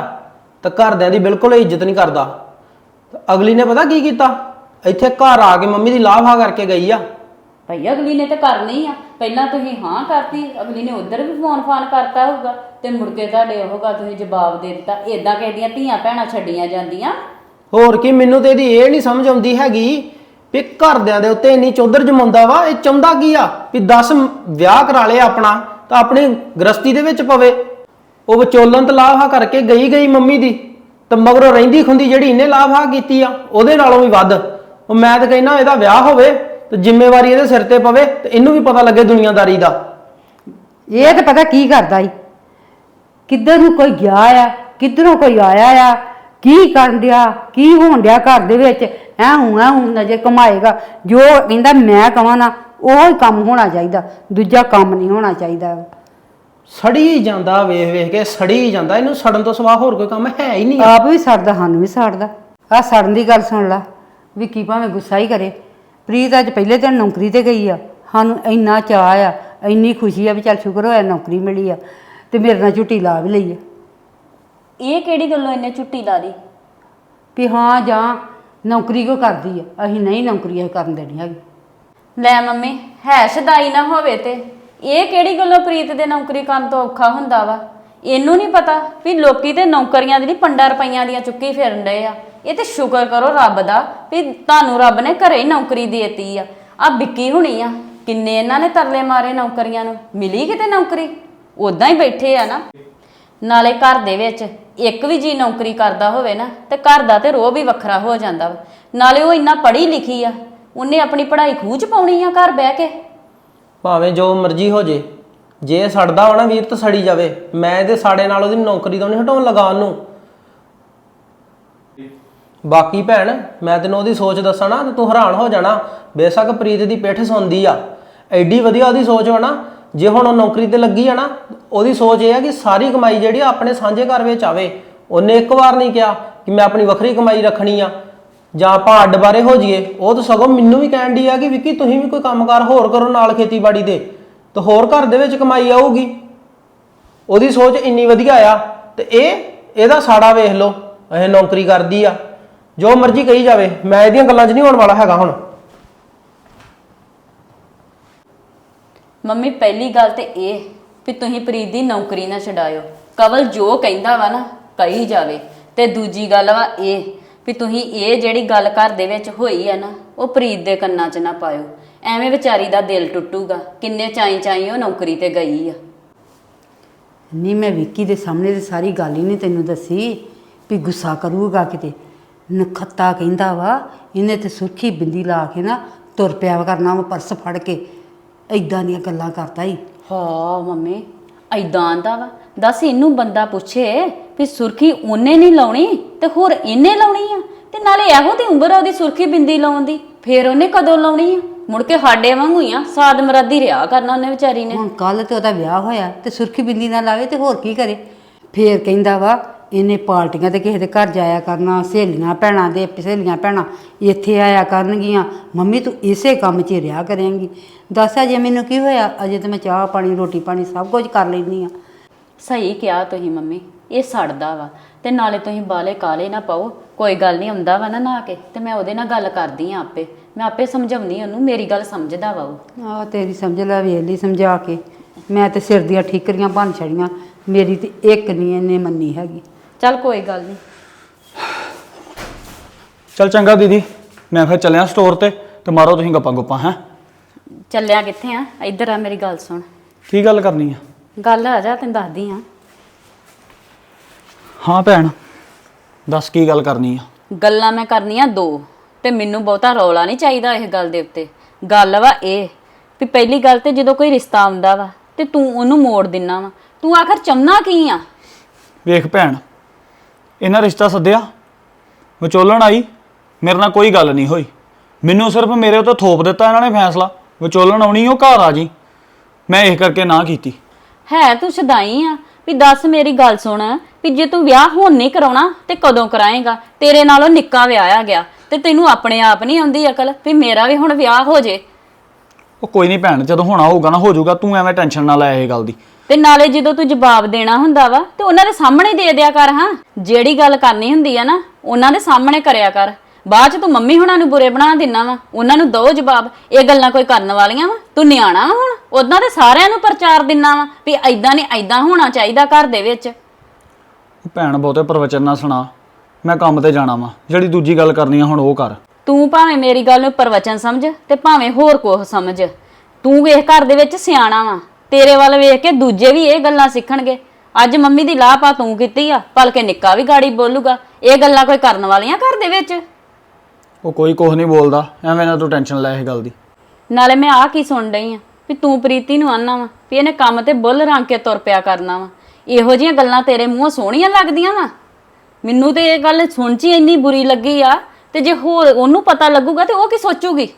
ਤਾਂ ਘਰਦਿਆਂ ਦੀ ਬਿਲਕੁਲ ਇੱਜ਼ਤ ਨਹੀਂ ਕਰਦਾ। ਅਗਲੀ ਨੇ ਪਤਾ ਕੀ ਕੀਤਾ? ਇੱਥੇ ਘਰ ਆ ਕੇ ਮੰਮੀ ਦੀ ਲਾਫਾ ਕਰਕੇ ਗਈ ਆ। ਭਈ ਅਗਲੀ ਨੇ ਤੇ ਕਰਨੀ ਆ। ਪਹਿਲਾਂ ਤੁਸੀਂ ਹਾਂ ਕਰਤੀ ਅਗਲੀ ਨੇ ਉਧਰ ਵੀ ਫੋਨ ਫਾਨ ਕਰਤਾ ਹੋਊਗਾ। ਤੇ ਮੁੜ ਕੇ ਤੁਹਾਡੇ ਉਹਗਾ ਤੁਸੀਂ ਜਵਾਬ ਦੇ ਦਿੱਤਾ। ਏਦਾਂ ਕਿਸੇ ਦੀਆਂ ਧੀਆਂ ਭੈਣਾਂ ਛੱਡੀਆਂ ਜਾਂਦੀਆਂ। ਹੋਰ ਕੀ ਮੈਨੂੰ ਤੇ ਇਹਦੀ ਇਹ ਨਹੀਂ ਸਮਝ ਆਉਂਦੀ ਹੈਗੀ ਵੀ ਘਰਦਿਆਂ ਦੇ ਉੱਤੇ ਇੰਨੀ ਚੌਧਰ ਜਮਾਉਂਦਾ ਵਾ ਇਹ ਚਾਹੁੰਦਾ ਕੀ ਆ? ਵੀ 10 ਵਿਆਹ ਕਰਾ ਲਿਆ ਆਪਣਾ ਤਾਂ ਆਪਣੀ ਗ੍ਰਸਤੀ ਦੇ ਵਿੱਚ ਪਵੇ। ਉਹ ਵਿਚੋਲਨ ਤੇ ਲਾਫਾ ਕਰਕੇ ਗਈ ਗਈ ਮੰਮੀ ਦੀ ਤੇ ਮਗਰੋਂ ਰਹਿੰਦੀ ਖੁੰਦੀ ਜਿਹੜੀ ਇਹਨੇ ਲਾਫਾ ਕੀਤੀ ਆ, ਉਹਦੇ ਨਾਲੋਂ ਵੀ ਵੱਧ। ਉਹ ਮੈਂ ਤਾਂ ਕਹਿੰਦਾ ਇਹਦਾ ਵਿਆਹ ਹੋਵੇ ਤੇ ਜ਼ਿੰਮੇਵਾਰੀ ਇਹਦੇ ਸਿਰ ਤੇ ਪਵੇ ਤੇ ਇਹਨੂੰ ਵੀ ਪਤਾ ਲੱਗੇ ਦੁਨੀਆਦਾਰੀ ਦਾ। ਇਹ ਤਾਂ ਪਤਾ ਕੀ ਕਰਦਾ ਈ ਕਿੱਧਰ ਨੂੰ ਕੋਈ ਗਿਆ ਆ, ਕਿੱਧਰੋਂ ਕੋਈ ਆਇਆ ਆ, ਕੀ ਕਰਨ ਡਿਆ, ਕੀ ਹੋਣ ਡਿਆ ਘਰ ਦੇ ਵਿੱਚ? ਐ ਹੂੰ ਐ ਹੂੰ ਨਜ਼ਰ ਕਮਾਏਗਾ ਜੋ ਕਹਿੰਦਾ ਮੈਂ ਕਵਾਂ ਨਾ, ਉਹ ਹੀ ਕੰਮ ਹੋਣਾ ਚਾਹੀਦਾ, ਦੂਜਾ ਕੰਮ ਨਹੀਂ ਹੋਣਾ ਚਾਹੀਦਾ। ਸੜੀ ਜਾਂਦਾ ਵੇਖ ਵੇਖ ਕੇ ਸੜੀ ਜਾਂਦਾ। ਇਹਨੂੰ ਸੜਨ ਤੋਂ ਸਿਵਾ ਹੋਰ ਕੋਈ ਕੰਮ ਹੈ ਹੀ ਨਹੀਂ। ਆਪ ਵੀ ਸੜਦਾ ਸਾਨੂੰ ਵੀ ਸੜਦਾ। ਆ ਸੜਨ ਦੀ ਗੱਲ ਸੁਣ ਲਾ ਵਿੱਕੀ ਭਾਵੇਂ ਗੁੱਸਾ ਹੀ ਕਰੇ। ਪ੍ਰੀਤ ਅੱਜ ਪਹਿਲੇ ਦਿਨ ਨੌਕਰੀ ਤੇ ਗਈ ਆ। ਸਾਨੂੰ ਇੰਨਾ ਚਾਅ ਆ ਇੰਨੀ ਖੁਸ਼ੀ ਆ ਵੀ ਚੱਲ ਸ਼ੁਕਰ ਹੋਇਆ ਨੌਕਰੀ ਮਿਲੀ ਆ ਤੇ ਮੇਰੇ ਨਾਲ ਝੁੱਟੀ ਲਾ ਵੀ ਲਈ ਆ ਇਹ ਕਿਹੜੀ ਗੱਲੋਂ ਇਹਨੇ ਛੁੱਟੀ ਲਾ ਦੀ ਵੀ ਹਾਂ ਜਾਂ ਨੌਕਰੀ ਕੋ ਕਰਦੀ ਆ। ਅਸੀਂ ਨਹੀਂ ਨੌਕਰੀ ਇਹ ਕਰਨ ਦੇਣੀ ਹੈਗੀ ਲੈ ਮੰਮੀ ਹੈ ਸਦਾਈ ਨਾ ਹੋਵੇ ਤੇ। ਇਹ ਕਿਹੜੀ ਗੱਲੋਂ ਪ੍ਰੀਤ ਦੇ ਨੌਕਰੀ ਕਰਨ ਤੋਂ ਔਖਾ ਹੁੰਦਾ ਵਾ? ਇਹਨੂੰ ਨਹੀਂ ਪਤਾ ਵੀ ਲੋਕੀ ਤੇ ਨੌਕਰੀਆਂ ਦੀ ਨਹੀਂ ਪੰਡਾ ਰੁਪਈਆਂ ਦੀਆਂ ਚੁੱਕੀ ਫਿਰਨ ਡਏ ਆ। ਇਹ ਤੇ ਸ਼ੁਕਰ ਕਰੋ ਰੱਬ ਦਾ ਵੀ ਤੁਹਾਨੂੰ ਰੱਬ ਨੇ ਘਰੇ ਹੀ ਨੌਕਰੀ ਦੇਤੀ ਆ। ਆ ਵਿੱਕੀ ਹੁਣੀ ਆ, ਕਿੰਨੇ ਇਹਨਾਂ ਨੇ ਤਰਲੇ ਮਾਰੇ ਨੌਕਰੀਆਂ ਨੂੰ? ਮਿਲੀ ਕਿਤੇ ਨੌਕਰੀ? ਉਦਾਂ ਹੀ ਬੈਠੇ ਆ ਨਾ। ਨਾਲੇ ਘਰ ਦੇ ਵਿੱਚ ਇੱਕ ਵੀ ਜੀ ਨੌਕਰੀ ਕਰਦਾ ਹੋਵੇ ਨਾ, ਤੇ ਘਰ ਦਾ ਤੇ ਰੋਹ ਵੀ ਵੱਖਰਾ ਹੋ ਜਾਂਦਾ ਵਾ। ਨਾਲੇ ਉਹ ਇੰਨਾ ਪੜ੍ਹੀ ਲਿਖੀ ਆ, ਉਹਨੇ ਆਪਣੀ ਪੜ੍ਹਾਈ ਖੂਚ ਪਾਉਣੀ ਆ ਘਰ ਬਹਿ ਕੇ। ਭਾਵੇਂ ਜੋ ਮਰਜ਼ੀ ਹੋ ਜੇ। ਜੇ ਸੜਦਾ ਹੋਣਾ ਵੀਰ ਤਾਂ ਸੜੀ ਜਾਵੇ। ਮੈਂ ਇਹਦੇ ਸਾੜੇ ਨਾਲ ਉਹਦੀ ਨੌਕਰੀ ਤੋਂ ਨਹੀਂ ਹਟਾਉਣ ਲਗਾ ਉਹਨੂੰ। ਬਾਕੀ ਭੈਣ, ਮੈਂ ਤੈਨੂੰ ਉਹਦੀ ਸੋਚ ਦੱਸਣਾ ਤੇ ਤੂੰ ਹੈਰਾਨ ਹੋ ਜਾਣਾ। ਬੇਸ਼ੱਕ ਪ੍ਰੀਤ ਦੀ ਪਿੱਠ ਸੌਂਦੀ ਆ। ਐਡੀ ਵਧੀਆ ਉਹਦੀ ਸੋਚ ਹੋਣਾ ਜੇ ਹੁਣ ਉਹ ਨੌਕਰੀ ਤੇ ਲੱਗੀ ਆ ਨਾ, ਉਹਦੀ ਸੋਚ ਇਹ ਆ ਕਿ ਸਾਰੀ ਕਮਾਈ ਜਿਹੜੀ ਆ ਆਪਣੇ ਸਾਂਝੇ ਘਰ ਵਿੱਚ ਆਵੇ। ਉਹਨੇ ਇੱਕ ਵਾਰ ਨਹੀਂ ਕਿਹਾ ਕਿ ਮੈਂ ਆਪਣੀ ਵੱਖਰੀ ਕਮਾਈ ਰੱਖਣੀ ਆ। ਜਾਂ ਆਪਾਂ ਅੱਡ ਬਾਰੇ ਹੋ ਜਾਈਏ, ਉਹ ਤਾਂ ਸਗੋਂ ਮੈਨੂੰ ਵੀ ਕਹਿਣ ਦੀ ਆ ਕਿ ਵਿੱਕੀ ਤੁਸੀਂ ਵੀ ਕੋਈ ਕੰਮਕਾਰ ਹੋਰ ਕਰੋ ਨਾਲ ਖੇਤੀਬਾੜੀ ਦੇ, ਤੇ ਹੋਰ ਘਰ ਦੇ ਵਿੱਚ ਕਮਾਈ ਆਊਗੀ। ਉਹਦੀ ਸੋਚ ਇੰਨੀ ਵਧੀਆ ਆ, ਤੇ ਇਹ, ਇਹਦਾ ਸਾੜਾ ਵੇਖ ਲਓ, ਇਹ ਨੌਕਰੀ ਕਰਦੀ ਆ, ਜੋ ਮਰਜ਼ੀ ਕਹੀ ਜਾਵੇ, ਮੈਂ ਇਹਦੀਆਂ ਗੱਲਾਂ 'ਚ ਨਹੀਂ ਹੋਣ ਵਾਲਾ ਹੈਗਾ ਹੁਣ। ਮੰਮੀ, ਪਹਿਲੀ ਗੱਲ ਤੇ ਇਹ, ਵੀ ਤੁਸੀਂ ਪ੍ਰੀਤ ਦੀ ਨੌਕਰੀ ਨਾ ਛਡਾਇਓ। ਕਵਲ ਜੋ ਕਹਿੰਦਾ ਵਾ ਨਾ, ਕਹੀ ਜਾਵੇ, ਤੇ ਦੂਜੀ ਗੱਲ ਵਾ ਇਹ ਵੀ ਤੁਸੀਂ ਇਹ ਜਿਹੜੀ ਗੱਲ ਘਰ ਦੇ ਵਿੱਚ ਹੋਈ ਆ ਨਾ ਉਹ ਪ੍ਰੀਤ ਦੇ ਕੰਨਾਂ 'ਚ ਨਾ ਪਾਇਓ। ਐਵੇਂ ਵਿਚਾਰੀ ਦਾ ਦਿਲ ਟੁੱਟੂਗਾ ਕਿੰਨੇ ਚਾਈ ਚਾਈ ਉਹ ਨੌਕਰੀ ਤੇ ਗਈ ਆ। ਨਹੀਂ ਮੈਂ ਵਿੱਕੀ ਦੇ ਸਾਹਮਣੇ ਤੇ ਸਾਰੀ ਗੱਲ ਹੀ ਨਹੀਂ ਤੈਨੂੰ ਦੱਸੀ ਵੀ ਗੁੱਸਾ ਕਰੂਗਾ ਕਿਤੇ। ਨਖੱਤਾ ਕਹਿੰਦਾ ਵਾ ਇਹਨੇ ਤੇ ਸੁਰਖੀ ਬਿੰਦੀ ਲਾ ਕੇ ਨਾ ਤੁਰ ਪਿਆ ਕਰਨਾ ਵਾ ਪਰਸ ਫੜ ਕੇ। ਐਦਾਂ ਦੀਆਂ ਗੱਲਾਂ ਕਰਦਾ ਹੀ ਹਾਂ ਮੰਮੀ ਐਦਾਂ ਦਾ ਵਾ। ਦੱਸ ਇਹਨੂੰ ਬੰਦਾ ਪੁੱਛੇ ਵੀ ਸੁਰਖੀ ਉਹਨੇ ਨਹੀਂ ਲਾਉਣੀ ਤੇ ਹੋਰ ਇਹਨੇ ਲਾਉਣੀ ਆ? ਤੇ ਨਾਲੇ ਇਹੋ ਦੀ ਉਮਰ ਆ ਉਹਦੀ ਸੁਰਖੀ ਬਿੰਦੀ ਲਾਉਣ ਦੀ। ਫੇਰ ਉਹਨੇ ਕਦੋਂ ਲਾਉਣੀ ਆ? ਮੁੜ ਕੇ ਸਾਡੇ ਵਾਂਗੂ ਹੀ ਆ ਸਾਦ ਮਰਾਦੀ ਰਿਆ ਕਰਨਾ ਉਹਨੇ ਵਿਚਾਰੀ ਨੇ। ਹੁਣ ਕੱਲ ਤੇ ਉਹਦਾ ਵਿਆਹ ਹੋਇਆ ਤੇ ਸੁਰਖੀ ਬਿੰਦੀ ਨਾ ਲਾਵੇ ਤੇ ਹੋਰ ਕੀ ਕਰੇ? ਫੇਰ ਕਹਿੰਦਾ ਵਾ, ਇਹਨੇ ਪਾਰਟੀਆਂ ਤੇ ਕਿਸੇ ਦੇ ਘਰ ਜਾਇਆ ਕਰਨਾ, ਸਹੇਲੀਆਂ ਭੈਣਾਂ ਦੇ ਸਹੇਲੀਆਂ ਭੈਣਾਂ ਇੱਥੇ ਆਇਆ ਕਰਨਗੀਆਂ। ਮੰਮੀ, ਤੂੰ ਇਸੇ ਕੰਮ 'ਚ ਹੀ ਰਿਹਾ ਕਰੇਂਗੀ। ਦੱਸ ਅਜੇ ਮੈਨੂੰ ਕੀ ਹੋਇਆ? ਅਜੇ ਤੇ ਮੈਂ ਚਾਹ ਪਾਣੀ, ਰੋਟੀ ਪਾਣੀ ਸਭ ਕੁਝ ਕਰ ਲੈਂਦੀ ਆ ਸਹੀ ਕਿਹਾ ਤੁਸੀਂ ਮੰਮੀ ਇਹ ਸੜਦਾ ਵਾ ਤੇ ਨਾਲੇ ਤੁਸੀਂ ਬਾਲੇ ਕਾਲੇ ਨਾ ਪਾਓ। ਕੋਈ ਗੱਲ ਨਹੀਂ ਆਉਂਦਾ ਵਾ ਨਾ ਨਾ ਕੇ ਤੇ ਮੈਂ ਉਹਦੇ ਨਾਲ ਗੱਲ ਕਰਦੀ ਆ ਆਪੇ। ਮੈਂ ਆਪੇ ਸਮਝਾਉਣੀ ਉਹਨੂੰ ਮੇਰੀ ਗੱਲ ਸਮਝਦਾ ਵਾ ਉਹ। ਆ ਤੇਰੀ ਸਮਝ ਲੈ ਵੇਖ ਲਈ ਸਮਝਾ ਕੇ। ਮੈਂ ਤੇ ਸਿਰ ਦੀਆਂ ਠੀਕਰੀਆਂ ਬਣ ਛੜੀਆਂ ਮੇਰੀ ਤੇ ਇੱਕ ਨਹੀਂ ਇਹਨੇ ਮੰਨੀ ਹੈਗੀ। ਚੱਲ ਕੋਈ ਗੱਲ ਨਹੀਂ ਚਲ ਚੰਗਾ ਦੀਦੀ ਮੈਂ ਫਿਰ ਚੱਲਿਆ ਸਟੋਰ ਤੇ ਤੇ ਮਾਰੋ ਤੁਸੀਂ ਗੱਪਾਂ ਗੁੱਪਾਂ ਹੈ? ਚੱਲਿਆ ਕਿੱਥੇ ਆ? ਇੱਧਰ ਆ ਮੇਰੀ ਗੱਲ ਸੁਣ। ਕੀ ਗੱਲ ਕਰਨੀ ਆ? ਗੱਲ ਆ ਜਾ ਤੈਨੂੰ ਦੱਸਦੀ ਆ। ਹਾਂ ਭੈਣ ਦੱਸ ਕੀ ਗੱਲ ਕਰਨੀ ਆ? ਗੱਲਾਂ ਮੈਂ ਕਰਨੀਆਂ ਦੋ ਤੇ ਮੈਨੂੰ ਬਹੁਤਾ ਰੌਲਾ ਨਹੀਂ ਚਾਹੀਦਾ ਇਸ ਗੱਲ ਦੇ ਉੱਤੇ। ਗੱਲ ਵਾ ਇਹ ਵੀ ਪਹਿਲੀ ਗੱਲ ਤੇ ਜਦੋਂ ਕੋਈ ਰਿਸ਼ਤਾ ਆਉਂਦਾ ਵਾ ਤੇ ਤੂੰ ਉਹਨੂੰ ਮੋੜ ਦਿੰਨਾ ਵਾ। ਤੂੰ ਆਖਰ ਚੰਨਾ ਕੀ ਆ? ਵੇਖ ਭੈਣ ਇਹਨਾਂ ਰਿਸ਼ਤਾ ਸੱਦਿਆ ਵਿਚੋਲਣ ਆਈ ਮੇਰੇ ਨਾਲ ਕੋਈ ਗੱਲ ਨਹੀਂ ਹੋਈ। ਮੈਨੂੰ ਸਿਰਫ ਮੇਰੇ ਉੱਤੇ ਥੋਪ ਦਿੱਤਾ ਇਹਨਾਂ ਨੇ ਫੈਸਲਾ ਵਿਚੋਲਣ ਆਉਣੀ ਉਹ ਘਰ ਆ ਜੀ। ਮੈਂ ਇਹ ਕਰਕੇ ਨਾ ਕੀਤੀ। ਹੈ ਤੂੰ ਸ਼ਦਾਈ ਆ ਵੀ ਦੱਸ ਮੇਰੀ ਗੱਲ ਸੁਣ ਵੀ ਜੇ ਤੂੰ ਵਿਆਹ ਹੁਣ ਨਹੀਂ ਕਰਾਉਣਾ ਤੇ ਕਦੋਂ ਕਰਾਏਗਾ? ਤੇਰੇ ਨਾਲੋਂ ਨਿੱਕਾ ਵਿਆਹਿਆ ਗਿਆ ਤੇ ਤੈਨੂੰ ਆਪਣੇ ਆਪ ਨਹੀਂ ਆਉਂਦੀ ਅਕਲ ਵੀ ਮੇਰਾ ਵੀ ਹੁਣ ਵਿਆਹ ਹੋ ਜੇ। ਉਹ ਕੋਈ ਨਹੀਂ ਭੈਣ ਜਦੋਂ ਹੋਣਾ ਹੋਊਗਾ ਨਾ ਹੋ ਜਾਊਗਾ ਤੂੰ ਐਵੇਂ ਟੈਨਸ਼ਨ ਨਾ ਲੈ ਇਹ ਗੱਲ ਦੀ। ਤੇ ਨਾਲੇ ਜਦੋਂ ਤੂੰ ਜਵਾਬ ਦੇਣਾ ਹੁੰਦਾ ਵਾ ਤੇ ਉਹਨਾਂ ਦੇ ਸਾਹਮਣੇ ਦੇ ਦਿਆ ਕਰ ਹਾਂ। ਜਿਹੜੀ ਗੱਲ ਕਰਨੀ ਹੁੰਦੀ ਆ ਨਾ ਉਹਨਾਂ ਦੇ ਸਾਹਮਣੇ ਕਰਿਆ ਕਰ। ਬਾਅਦ ਚ ਤੂੰ ਮੰਮੀ ਹੁਣਾਂ ਨੂੰ ਬੁਰੇ ਬਣਾ ਦਿੰਨਾ ਵਾ ਉਹਨਾਂ ਨੂੰ ਦੋ ਜਵਾਬ ਇਹ ਗੱਲਾਂ ਕੋਈ ਕਰਨ ਵਾਲੀਆਂ ਵਾ? ਤੂੰ ਨਿਆਣਾ ਵਾ ਹੁਣ ਉਹਨਾਂ ਦੇ ਸਾਰਿਆਂ ਨੂੰ ਪ੍ਰਚਾਰ ਦਿੰਨਾ ਵਾ ਵੀ ਐਦਾਂ ਨਹੀਂ ਐਦਾਂ ਹੋਣਾ ਚਾਹੀਦਾ ਘਰ ਦੇ ਵਿੱਚ। ਭੈਣ ਬਹੁਤੇ ਪ੍ਰਵਚਨ ਨਾ ਸੁਣਾ ਮੈਂ ਕੰਮ ਤੇ ਜਾਣਾ ਵਾ ਜਿਹੜੀ ਦੂਜੀ ਗੱਲ ਕਰਨੀ ਆ ਹੁਣ ਉਹ ਕਰ। ਤੂੰ ਭਾਵੇਂ ਮੇਰੀ ਗੱਲ ਨੂੰ ਪ੍ਰਵਚਨ ਸਮਝ ਤੇ ਭਾਵੇਂ ਹੋਰ ਕੁਝ ਸਮਝ ਤੂੰ ਵੇਖ ਘਰ ਦੇ ਵਿੱਚ ਸਿਆਣਾ ਵਾ ਤੇਰੇ ਵੱਲ ਵੇਖ ਕੇ ਦੂਜੇ ਵੀ ਇਹ ਗੱਲਾਂ ਸਿੱਖਣਗੇ। ਅੱਜ ਮੰਮੀ ਦੀ ਲਾਪਾ ਤੂੰ ਕੀਤੀ ਆ ਭਲਕੇ ਨਿੱਕਾ ਵੀ ਗਾੜੀ ਬੋਲੂਗਾ ਇਹ ਗੱਲਾਂ ਕੋਈ ਕਰਨ ਵਾਲੀਆਂ ਘਰ ਦੇ ਵਿੱਚ? ਉਹ ਕੋਈ ਕੁਝ ਨਹੀਂ ਬੋਲਦਾ ਐਵੇਂ ਨਾ ਤੂੰ ਟੈਨਸ਼ਨ ਲੈ ਇਹ ਗੱਲ ਦੀ। ਨਾਲੇ ਮੈਂ ਆ ਕੀ ਸੁਣ ਰਹੀ ਆ ਵੀ ਤੂੰ ਪ੍ਰੀਤੀ ਨੂੰ ਆਨਾ ਵਾ ਵੀ ਇਹਨੇ ਕੰਮ ਤੇ ਬੁੱਲ ਰੰਗ ਕੇ ਤੁਰ ਪਿਆ ਕਰਨਾ ਵਾ। ਇਹੋ ਜੀਆਂ ਗੱਲਾਂ ਤੇਰੇ ਮੂੰਹੋਂ ਸੋਹਣੀਆਂ ਲੱਗਦੀਆਂ ਵਾ। ਮੈਨੂੰ ਤੇ ਇਹ ਗੱਲ ਸੁਣ ਚ ਹੀ ਇੰਨੀ ਬੁਰੀ ਲੱਗੀ ਆ ਤੇ ਜੇ ਹੋਰ ਉਹਨੂੰ ਪਤਾ ਲੱਗੂਗਾ ਤੇ ਉਹ ਕੀ ਸੋਚੂਗੀ?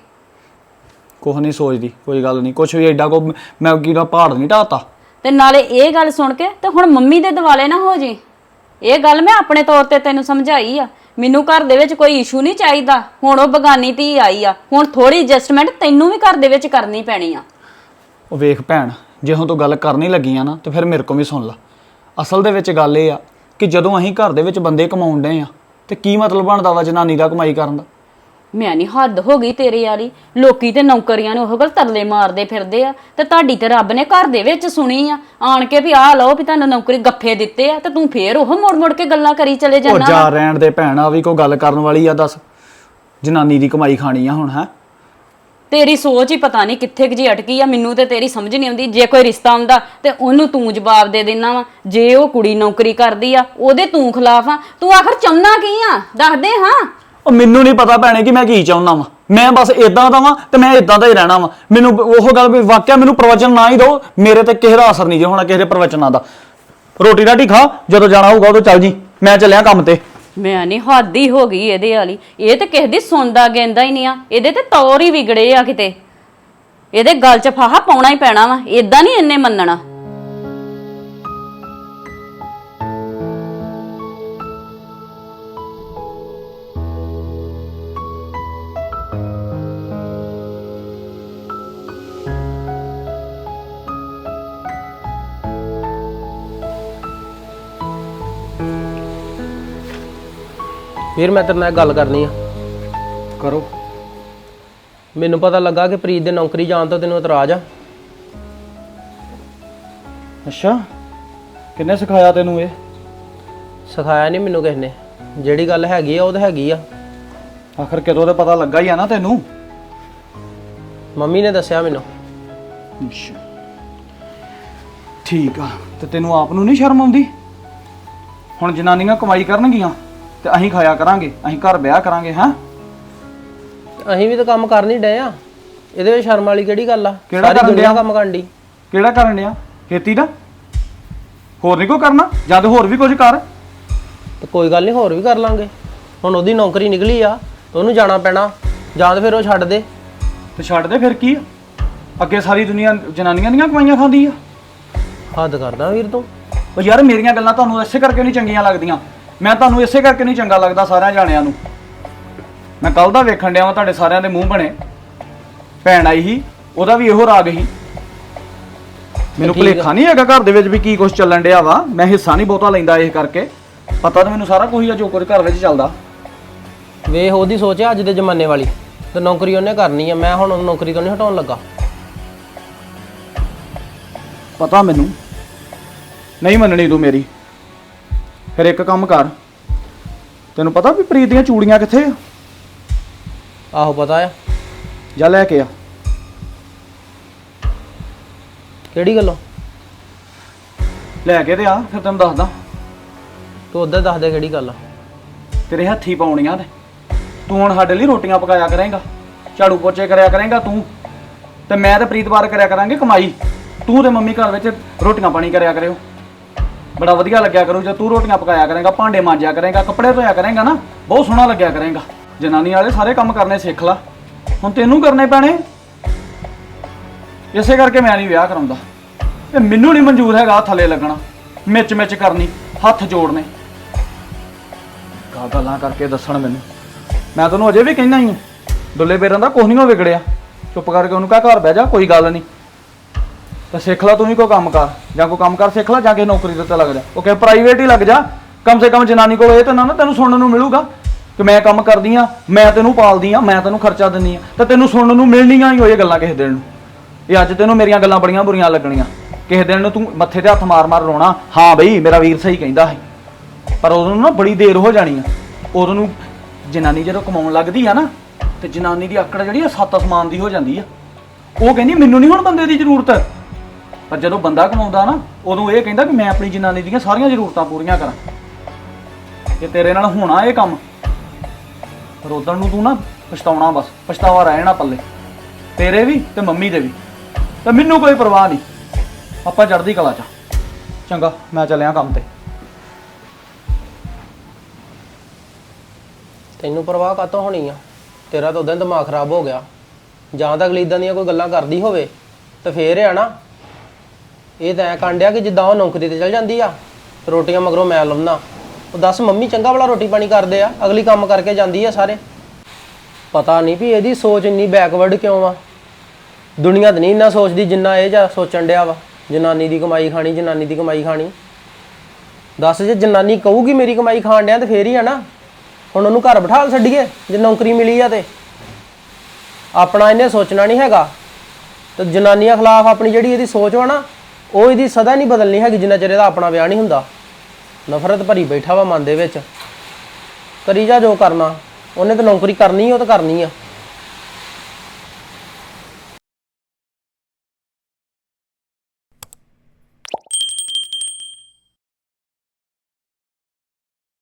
ਕੁਛ ਨਹੀਂ ਸੋਚਦੀ ਕੋਈ ਗੱਲ ਨਹੀਂ ਕੁਛ ਵੀ ਐਡਾ ਕੋ ਮੈਂ ਕੀ ਦਾ ਪਹਾੜ ਨਹੀਂ ਢਾਤਾ ਤੇ ਨਾਲੇ ਇਹ ਗੱਲ ਸੁਣ ਕੇ ਤੇ ਹੁਣ ਮੰਮੀ ਦੇ ਦਿਵਾਲੇ ਨਾ ਹੋ ਜੀ। ਇਹ ਗੱਲ ਮੈਂ ਆਪਣੇ ਤੌਰ ਤੇ ਤੈਨੂੰ ਸਮਝਾਈ ਆ ਮੈਨੂੰ ਘਰ ਦੇ ਵਿੱਚ ਕੋਈ ਇਸ਼ੂ ਨਹੀਂ ਚਾਹੀਦਾ। ਹੁਣ ਉਹ ਬਗਾਨੀ ਧੀ ਆਈ ਆ। ਹੁਣ ਥੋੜੀ ਐਡਜਸਟਮੈਂਟ ਤੈਨੂੰ ਵੀ ਘਰ ਦੇ ਵਿੱਚ ਕਰਨੀ ਪੈਣੀ ਆ। ਉਹ ਵੇਖ ਭੈਣ, ਜੇ ਹੁਣ ਤੂੰ ਗੱਲ ਕਰਨੀ ਲੱਗੀ ਆ ਨਾ, ਤੇ ਫਿਰ ਮੇਰੇ ਕੋਲ ਵੀ ਸੁਣ ਲਾ। ਅਸਲ ਦੇ ਵਿੱਚ ਗੱਲ ਇਹ ਆ ਕਿ ਜਦੋਂ ਅਸੀਂ ਘਰ ਦੇ ਵਿੱਚ ਬੰਦੇ ਕਮਾਉਣ ਡਏ ਆ, ਤੇ ਕੀ ਮਤਲਬ ਬਣਦਾ ਵਾ ਜਨਾਨੀ ਦਾ ਕਮਾਈ ਕਰਨ ਦਾ? ਮੈਂ ਨਹੀਂ ਹੱਦ ਹੋ ਗਈ ਤੇਰੇ ਵਾਲੀ। ਲੋਕੀ ਤੇ ਨੌਕਰੀਆਂ ਨੂੰ ਉਹ ਗੱਲ ਤਰਲੇ ਮਾਰਦੇ ਫਿਰਦੇ ਆ। ਤੇ ਤੁਹਾਡੀ ਤੇ ਰੱਬ ਨੇ ਘਰ ਦੇ ਵਿੱਚ ਸੁਣੀ ਆ। ਆਣ ਕੇ ਵੀ ਆਹ ਲਓ ਵੀ ਤੁਹਾਨੂੰ ਨੌਕਰੀ ਗੱਫੇ ਦਿੱਤੇ ਆ ਤੇ ਤੂੰ ਫੇਰ ਉਹ ਮੁੜ ਮੁੜ ਕੇ ਗੱਲਾਂ ਕਰੀ ਚਲੇ ਉਹ ਜਾਣਾ ਜਾ ਰਹਿਣ ਦੇ ਭੈਣ ਆ ਵੀ ਕੋਈ ਗੱਲ ਕਰਨ ਵਾਲੀ ਆ ਦੱਸ। ਜਨਾਨੀ ਦੀ ਕਮਾਈ ਖਾਣੀ ਆ ਹੁਣ ਹੈ? ਤੇਰੀ ਸੋਚ ਹੀ ਪਤਾ ਨਹੀਂ ਕਿੱਥੇ ਕੁ ਜੀ ਅਟਕੀ ਆ। ਮੈਨੂੰ ਤੇ ਤੇਰੀ ਸਮਝ ਨਹੀਂ ਆਉਂਦੀ। ਜੇ ਕੋਈ ਰਿਸ਼ਤਾ ਆਉਂਦਾ ਤੇ ਉਹਨੂੰ ਤੂੰ ਜਵਾਬ ਦੇ ਦੇਣਾ ਵਾ। ਜੇ ਉਹ ਕੁੜੀ ਨੌਕਰੀ ਕਰਦੀ ਆ ਉਹਦੇ ਤੂੰ ਖਿਲਾਫ ਆ। ਤੂੰ ਆਖਰ ਚਾਹੁੰਦਾ ਕੀ ਆ? ਦੱਸ ਦੇ ਹਾਂ। ਉਹ ਮੈਨੂੰ ਨਹੀਂ ਪਤਾ ਭੈਣੇ ਕਿ ਮੈਂ ਕੀ ਚਾਹੁੰਦਾ ਵਾਂ। ਮੈਂ ਬਸ ਇਦਾਂ ਦਾ ਵਾਂ ਤੇ ਮੈਂ ਇਦਾਂ ਦਾ ਹੀ ਰਹਿਣਾ ਵਾਂ। ਮੈਨੂੰ ਉਹ ਗੱਲ ਵੀ ਵਾਕਿਆ ਮੈਨੂੰ ਪ੍ਰਵਚਨ ਨਾ ਹੀ ਦਿਓ, ਮੇਰੇ ਤੇ ਕਿਸੇ ਦਾ ਅਸਰ ਨਹੀਂ ਜੇ ਹੋਣਾ ਕਿਸੇ ਦੇ ਪ੍ਰਵਚਨਾਂ ਦਾ। ਰੋਟੀ ਰਾਟੀ ਖਾ, ਜਦੋਂ ਜਾਣਾ ਹੋਊਗਾ ਉਦੋਂ ਚੱਲ ਜੀ। ਮੈਂ ਚੱਲਿਆ ਕੰਮ ਤੇ। ਮੈਂ ਨਹੀਂ ਹੱਦ ਹੀ ਹੋ ਗਈ ਇਹਦੇ ਵਾਲੀ। ਇਹ ਤੇ ਕਿਸੇ ਦੀ ਸੁਣਦਾ ਗੈਂਦਾ ਹੀ ਨਹੀਂ ਆ। ਇਹਦੇ ਤੇ ਤੌਰ ਹੀ ਵਿਗੜੇ ਆ ਕਿਤੇ। ਇਹਦੇ ਗੱਲ 'ਚ ਫਾਹਾ ਪਾਉਣਾ ਹੀ ਪੈਣਾ ਵਾ। ਇਦਾਂ ਨਹੀਂ ਇਹਨੇ ਮੰਨਣਾ। ਵੀਰ ਮੈਂ ਤੇਰੇ ਨਾਲ ਗੱਲ ਕਰਨੀ ਆ। ਕਰੋ। ਮੈਨੂੰ ਪਤਾ ਲੱਗਾ ਕਿ ਪ੍ਰੀਤ ਦੇ ਨੌਕਰੀ ਜਾਣ ਤੋਂ ਤੈਨੂੰ ਇਤਰਾਜ਼ ਆ। ਅੱਛਾ। ਕਿੰਨੇ ਸਿਖਾਇਆ ਤੈਨੂੰ ਇਹ? ਸਿਖਾਇਆ ਨਹੀਂ ਮੈਨੂੰ ਕਿਸੇ ਨੇ। ਜਿਹੜੀ ਗੱਲ ਹੈਗੀ ਆ ਉਹ ਤਾਂ ਹੈਗੀ ਆ। ਆਖਰ ਕਿਦੋਂ ਤੇ ਪਤਾ ਲੱਗਾ ਹੀ ਆ ਨਾ ਤੈਨੂੰ? ਮੰਮੀ ਨੇ ਦੱਸਿਆ ਮੈਨੂੰ। ਅੱਛਾ। ਠੀਕ ਆ। ਤੇ ਤੈਨੂੰ ਆਪ ਨੂੰ ਨਹੀਂ ਸ਼ਰਮ ਆਉਂਦੀ? ਹੁਣ ਜਨਾਨੀਆਂ ਕਮਾਈ ਕਰਨਗੀਆਂ। ਤੇ ਅਸੀਂ ਖਾਇਆ ਕਰਾਂਗੇ ਅਸੀਂ ਘਰ ਵਿਆਹ ਕਰਾਂਗੇ ਹੈਂ? ਅਸੀਂ ਵੀ ਤਾਂ ਕੰਮ ਕਰ ਨਹੀਂ ਡਏ ਆ। ਇਹਦੇ ਵਿੱਚ ਸ਼ਰਮ ਵਾਲੀ ਕਿਹੜੀ ਗੱਲ ਆ? ਕਿਹੜਾ ਸਾਰੀ ਕਰਨ ਦੁਨੀਆ ਡਿਆ? ਕੰਮ ਕਰਨ ਦੀ ਕਿਹੜਾ ਕਰਨ ਡਿਆ? ਖੇਤੀ ਦਾ? ਹੋਰ ਨਹੀਂ ਕੋ ਕਰਨਾ? ਜਾਂ ਤੇ ਹੋਰ ਵੀ ਕੁਝ ਕਰ। ਤੇ ਕੋਈ ਗੱਲ ਨਹੀਂ ਹੋਰ ਵੀ ਕਰ ਲਾਂਗੇ। ਹੁਣ ਉਹਦੀ ਨੌਕਰੀ ਨਿਕਲੀ ਆ ਤੇ ਉਹਨੂੰ ਜਾਣਾ ਪੈਣਾ। ਜਾਂ ਤਾਂ ਫਿਰ ਉਹ ਛੱਡ ਦੇ। ਤੇ ਛੱਡ ਦੇ ਫਿਰ ਕੀ ਆ? ਅੱਗੇ ਸਾਰੀ ਦੁਨੀਆ ਜਨਾਨੀਆਂ ਦੀਆਂ ਕਮਾਈਆਂ ਖਾਂਦੀ ਆ। ਹੱਦ ਕਰਦਾ ਵੀਰ ਤੂੰ। ਉਹ ਯਾਰ ਮੇਰੀਆਂ ਗੱਲਾਂ ਤੁਹਾਨੂੰ ਇਸੇ ਕਰਕੇ ਨਹੀਂ ਚੰਗੀਆਂ ਲੱਗਦੀਆਂ। ਮੈਂ ਤੁਹਾਨੂੰ ਇਸੇ ਕਰਕੇ ਨਹੀਂ ਚੰਗਾ ਲੱਗਦਾ ਸਾਰਿਆਂ ਜਾਣਿਆਂ ਨੂੰ। ਮੈਂ ਕੱਲ ਦਾ ਵੇਖਣ ਡਿਆ ਵਾਂ ਤੁਹਾਡੇ ਸਾਰਿਆਂ ਦੇ ਮੂੰਹ ਬਣੇ। ਭੈਣ ਆਈ ਸੀ ਉਹਦਾ ਵੀ ਇਹੋ ਰਾਗ ਸੀ। ਮੈਨੂੰ ਠੀਕ ਆ। ਭੁਲੇਖਾ ਨਹੀਂ ਹੈਗਾ ਘਰ ਦੇ ਵਿੱਚ ਵੀ ਕੀ ਕੁਝ ਚੱਲਣ ਡਿਆ ਵਾ। ਮੈਂ ਹਿੱਸਾ ਨਹੀਂ ਬਹੁਤਾ ਲੈਂਦਾ ਇਹ ਕਰਕੇ। ਪਤਾ ਤਾਂ ਮੈਨੂੰ ਸਾਰਾ ਕੁਝ ਹੀ ਆ ਜੋ ਕੁਝ ਘਰ ਵਿੱਚ ਚੱਲਦਾ। ਵੇਖ ਉਹਦੀ ਸੋਚ ਆ ਅੱਜ ਦੇ ਜ਼ਮਾਨੇ ਵਾਲੀ। ਤੇ ਨੌਕਰੀ ਉਹਨੇ ਕਰਨੀ ਆ। ਮੈਂ ਹੁਣ ਉਹਨੂੰ ਨੌਕਰੀ ਤੋਂ ਨਹੀਂ ਹਟਾਉਣ ਲੱਗਾ। ਪਤਾ ਮੈਨੂੰ। ਨਹੀਂ ਮੰਨਣੀ ਤੂੰ ਮੇਰੀ। ਫਿਰ ਇੱਕ ਕੰਮ ਕਰ। ਤੈਨੂੰ ਪਤਾ ਵੀ ਪ੍ਰੀਤ ਦੀਆਂ ਚੂੜੀਆਂ ਕਿੱਥੇ ਆ? ਆਹੋ ਪਤਾ ਆ। ਜਾ ਲੈ ਕੇ ਆ। ਕਿਹੜੀ ਗੱਲੋਂ? ਲੈ ਕੇ ਤੇ ਆ ਫਿਰ ਤੈਨੂੰ ਦੱਸਦਾ। ਤੂੰ ਉਧਰ ਦੱਸ ਦੇ ਕਿਹੜੀ ਗੱਲ ਆ। ਤੇਰੇ ਹੱਥੀ ਪਾਉਣੀਆਂ ਤੇ। ਤੂੰ ਹੁਣ ਸਾਡੇ ਲਈ ਰੋਟੀਆਂ ਪਕਾਇਆ ਕਰੇਂਗਾ। ਝਾੜੂ ਪੋਚੇ ਕਰਿਆ ਕਰੇਂਗਾ ਤੂੰ। ਤੇ ਮੈਂ ਤੇ ਪ੍ਰੀਤਵਾਰ ਕਰਿਆ ਕਰਾਂਗੇ ਕਮਾਈ। ਤੂੰ ਤੇ ਮੰਮੀ ਘਰ ਵਿੱਚ ਰੋਟੀਆਂ ਪਾਣੀ ਕਰਿਆ ਕਰਿਓ। ਬੜਾ ਵਧੀਆ ਲੱਗਿਆ ਕਰੂ, ਜੇ ਤੂੰ ਰੋਟੀਆਂ ਪਕਾਇਆ ਕਰੇਗਾ, ਭਾਂਡੇ ਮਾਂਜਿਆ ਕਰੇਗਾ, ਕੱਪੜੇ ਧੋਇਆ ਕਰੇਂਗਾ ਨਾ, ਬਹੁਤ ਸੋਹਣਾ ਲੱਗਿਆ ਕਰੇਗਾ। ਜਨਾਨੀ ਵਾਲੇ ਸਾਰੇ ਕੰਮ ਕਰਨੇ ਸਿੱਖ ਲਾ। ਹੁਣ ਤੈਨੂੰ ਕਰਨੇ ਪੈਣੇ? ਇਸੇ ਕਰਕੇ ਮੈਂ ਨਹੀਂ ਵਿਆਹ ਕਰਾਉਂਦਾ। ਤੇ ਮੈਨੂੰ ਨਹੀਂ ਮਨਜ਼ੂਰ ਹੈਗਾ ਥੱਲੇ ਲੱਗਣਾ। ਮਿੱਚ ਮਿੱਚ ਕਰਨੀ, ਹੱਥ ਜੋੜਨੇ। ਕਾ ਗੱਲਾਂ ਕਰਕੇ ਦੱਸਣ ਮੈਨੂੰ। ਮੈਂ ਤੈਨੂੰ ਅਜੇ ਵੀ ਕਹਿਣਾ ਹੀ ਹਾਂ ਦੁੱਲੇ ਬੇਰਾਂ ਦਾ ਕੁਛ ਨਹੀਂ ਹੋ ਵਿਗੜਿਆ। ਚੁੱਪ ਕਰਕੇ ਉਹਨੂੰ ਕਹ ਘਰ ਬਹਿ ਜਾ, ਕੋਈ ਗੱਲ ਨਹੀਂ ਤਾਂ ਸਿੱਖ ਲੈ, ਤੂੰ ਵੀ ਕੋਈ ਕੰਮ ਕਰ। ਜਾਂ ਕੋਈ ਕੰਮ ਕਰ, ਸਿੱਖ ਲੈ, ਜਾਂ ਕੇ ਨੌਕਰੀ ਦੇ ਉੱਤੇ ਲੱਗ ਜਾ। ਉਹ ਕਹੇ ਪ੍ਰਾਈਵੇਟ ਹੀ ਲੱਗ ਜਾ। ਕਮ ਸੇ ਕਮ ਜਨਾਨੀ ਕੋਲ ਇਹ ਤਾਂ ਨਾ ਨਾ, ਤੈਨੂੰ ਸੁਣਨ ਨੂੰ ਮਿਲੂਗਾ ਕਿ ਮੈਂ ਕੰਮ ਕਰਦੀ ਆ, ਮੈਂ ਤੈਨੂੰ ਪਾਲਦੀ ਆ, ਮੈਂ ਤੈਨੂੰ ਖਰਚਾ ਦਿੰਦੀ ਆ। ਤਾਂ ਤੈਨੂੰ ਸੁਣਨ ਨੂੰ ਮਿਲਣੀਆਂ ਹੀ ਹੋਏ ਗੱਲਾਂ ਕਿਸੇ ਦਿਨ ਨੂੰ। ਇਹ ਅੱਜ ਤੈਨੂੰ ਮੇਰੀਆਂ ਗੱਲਾਂ ਬੜੀਆਂ ਬੁਰੀਆਂ ਲੱਗਣੀਆਂ। ਕਿਸੇ ਦਿਨ ਨੂੰ ਤੂੰ ਮੱਥੇ ਤੇ ਹੱਥ ਮਾਰ ਮਾਰ ਰੋਣਾ, ਹਾਂ ਬਈ, ਮੇਰਾ ਵੀਰ ਸਹੀ ਕਹਿੰਦਾ ਸੀ ਪਰ ਉਦੋਂ ਨਾ ਬੜੀ ਦੇਰ ਹੋ ਜਾਣੀ ਆ। ਉਦੋਂ ਨੂੰ ਜਨਾਨੀ ਜਦੋਂ ਕਮਾਉਣ ਲੱਗਦੀ ਆ ਨਾ, ਤੇ ਜਨਾਨੀ ਦੀ ਆਕੜ ਜਿਹੜੀ ਆ, ਸੱਤ ਅਸਮਾਨ ਦੀ ਹੋ ਜਾਂਦੀ ਆ। ਉਹ ਕਹਿੰਦੀ, ਮੈਨੂੰ ਨਹੀਂ ਹੁਣ ਬੰਦੇ ਦੀ ਜ਼ਰੂਰਤ। ਪਰ ਜਦੋਂ ਬੰਦਾ ਕਮਾਉਂਦਾ ਨਾ, ਉਦੋਂ ਇਹ ਕਹਿੰਦਾ ਕਿ ਮੈਂ ਆਪਣੀ ਜਨਾਨੀ ਦੀਆਂ ਸਾਰੀਆਂ ਜ਼ਰੂਰਤਾਂ ਪੂਰੀਆਂ ਕਰਾਂ। ਕਿ ਤੇਰੇ ਨਾਲ ਹੋਣਾ ਇਹ ਕੰਮ। ਪਰ ਉਦੋਂ ਨੂੰ ਤੂੰ ਨਾ ਪਛਤਾਉਣਾ ਬਸ, ਪਛਤਾਵਾ ਰਹਿਣਾ ਪੱਲੇ। ਤੇਰੇ ਵੀ ਤੇ ਮੰਮੀ ਦੇ ਵੀ। ਤੇ ਮੈਨੂੰ ਕੋਈ ਪਰਵਾਹ ਨਹੀਂ। ਆਪਾਂ ਚੜ੍ਹਦੀ ਕਲਾ ਚ ਆ। ਚੰਗਾ, ਮੈਂ ਚੱਲਿਆ ਕੰਮ ਤੇ। ਤੈਨੂੰ ਪਰਵਾਹ ਕਾਤੋਂ ਹੋਣੀ ਆ? ਤੇਰਾ ਤਾਂ ਉਦੋਂ ਦਿਮਾਗ ਖਰਾਬ ਹੋ ਗਿਆ। ਜਾਂ ਤਾਂ ਅਗਲੀ ਇਦਾਂ ਦੀਆਂ ਕੋਈ ਗੱਲਾਂ ਕਰਦੀ ਹੋਵੇ, ਤੇ ਫੇਰ ਆ ਨਾ ਇਹ ਤਾਂ ਐ ਕਾਂਡਿਆ ਕਿ ਜਿੱਦਾਂ ਉਹ ਨੌਕਰੀ ਤੇ ਚਲ ਜਾਂਦੀ ਆ, ਰੋਟੀਆਂ ਮਗਰੋਂ ਮੈਂ ਲਾਉਣਾ ਉਹ ਦੱਸ, ਮੰਮੀ ਚੰਗਾ ਭਲਾ ਰੋਟੀ ਪਾਣੀ ਕਰਦੇ ਆ, ਅਗਲੀ ਕੰਮ ਕਰਕੇ ਜਾਂਦੀ ਆ ਸਾਰੇ? ਪਤਾ ਨਹੀਂ ਵੀ ਇਹਦੀ ਸੋਚ ਇੰਨੀ ਬੈਕਵਰਡ ਕਿਉਂ ਆ? ਦੁਨੀਆ ਤਾਂ ਨਹੀਂ ਇੰਨਾ ਸੋਚਦੀ ਜਿੰਨਾ ਇਹ ਜਾਂ ਸੋਚਣ ਡਿਆ ਵਾ, ਜਨਾਨੀ ਦੀ ਕਮਾਈ ਖਾਣੀ, ਜਨਾਨੀ ਦੀ ਕਮਾਈ ਖਾਣੀ। ਦੱਸ, ਜੇ ਜਨਾਨੀ ਕਹੂਗੀ ਮੇਰੀ ਕਮਾਈ ਖਾਣ ਡਿਆ ਤੇ ਫੇਰ ਹੀ ਆ ਨਾ। ਹੁਣ ਉਹਨੂੰ ਘਰ ਬਿਠਾਲ ਛੱਡੀਏ, ਜੇ ਨੌਕਰੀ ਮਿਲੀ ਆ ਤੇ। ਆਪਣਾ ਇਹਨੇ ਸੋਚਣਾ ਨਹੀਂ ਹੈਗਾ। ਤੇ ਜਨਾਨੀਆਂ ਖਿਲਾਫ ਆਪਣੀ ਜਿਹੜੀ ਇਹਦੀ ਸੋਚ ਵਾ ਨਾ ਉਹ ਇਹਦੀ ਸਦਾ ਨਹੀਂ ਬਦਲਣੀ ਹੈਗੀ, ਜਿੰਨਾ ਚਿਰ ਇਹਦਾ ਆਪਣਾ ਵਿਆਹ ਨਹੀਂ ਹੁੰਦਾ। ਨਫ਼ਰਤ ਭਰੀ ਬੈਠਾ ਵਾ ਮਨ ਦੇ ਵਿੱਚ। ਕਰੀ ਜਾ ਜੋ ਕਰਨਾ। ਉਹਨੇ ਤਾਂ ਨੌਕਰੀ ਕਰਨੀ, ਉਹ ਤਾਂ ਕਰਨੀ ਆ।